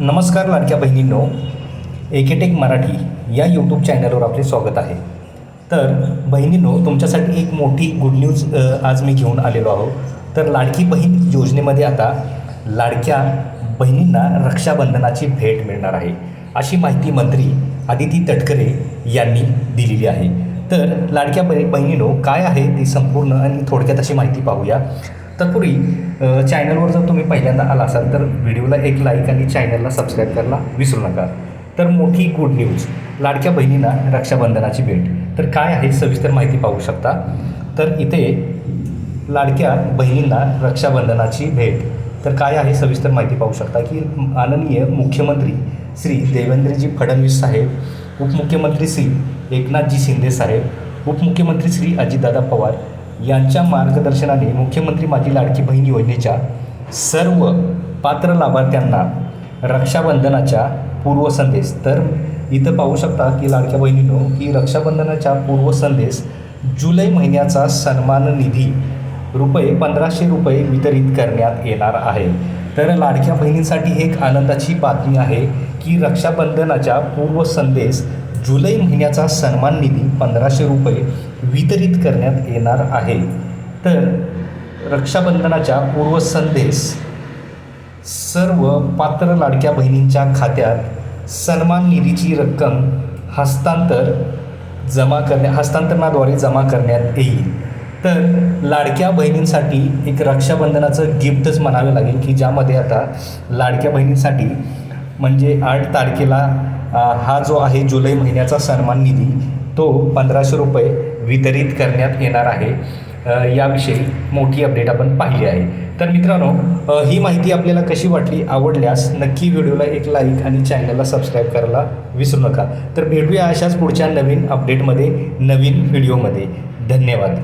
नमस्कार लाडक्या बहिणींनो एकेटेक मराठी या यूट्यूब चॅनलवर आपले स्वागत आहे. तर बहिणींनो तुमच्यासाठी एक मोठी गुड न्यूज आज मी घेऊन आलेलो आहो. तर लाडकी बहीण योजनेमध्ये आता लाडक्या बहिणींना रक्षाबंधनाची भेट मिळणार आहे. अशी माहिती मंत्री आदिती तटकरे यांनी दिलेली आहे. तर लाडक्या बहिणीनो काय आहे ती संपूर्ण आणि थोडक्यात अशी माहिती पाहूया. तत्पूर्वी चॅनलवर जर तुम्ही पहिल्यांदा आला असाल तर व्हिडिओला एक लाईक आणि चॅनलला सबस्क्राईब करायला विसरू नका. तर मोठी गुड न्यूज लाडक्या बहिणींना रक्षाबंधनाची भेट. तर काय आहे सविस्तर माहिती पाहू शकता? तर इथे लाडक्या बहिणींना रक्षाबंधनाची भेट. तर काय आहे सविस्तर माहिती पाहू शकता की माननीय मुख्यमंत्री श्री देवेंद्रजी फडणवीस साहेब उपमुख्यमंत्री श्री एकनाथजी शिंदे साहेब उपमुख्यमंत्री श्री अजितदादा पवार यांच्या मार्गदर्शनाने मुख्यमंत्री माझी लाडकी बहीण योजनेच्या सर्व पात्र लाभार्थ्यांना रक्षाबंधनाच्या पूर्वसंदेश. तर इथं पाहू शकता की लाडक्या बहिणीनो की रक्षाबंधनाच्या पूर्वसंदेश जुलै महिन्याचा सन्मान निधी रुपये पंधराशे रुपये वितरित करण्यात येणार आहे. तर लाडक्या बहिणींसाठी एक आनंदाची बातमी आहे की रक्षाबंधनाच्या पूर्वसंदेश जुलै महिन्याचा सन्मान निधी पंधराशे रुपये वितरित करण्यात येणार आहे. तर रक्षाबंधनाच्या पूर्वसंदेश सर्व पात्र लाडक्या बहिणींच्या खात्यात सन्मान निधीची रक्कम हस्तांतर जमा करण्या हस्तांतरणाद्वारे जमा करण्यात येईल. तर लाडक्या बहिणींसाठी एक रक्षाबंधनाचं गिफ्टच म्हणावं लागेल की ज्यामध्ये आता लाडक्या बहिणींसाठी म्हणजे आठ तारखेला हा जो आहे जुलै महिन्याचा सन्मान निधी तो पंधराशे रुपये वितरित करण्यात येणार आहे. याविषयी मोठी अपडेट आपण पाहिली आहे. तर मित्रांनो ही माहिती आपल्याला कशी वाटली आवडल्यास नक्की व्हिडिओला एक लाईक आणि चॅनलला सबस्क्राईब करायला विसरू नका. तर भेटूया अशाच पुढच्या नवीन अपडेटमध्ये नवीन व्हिडिओमध्ये धन्यवाद.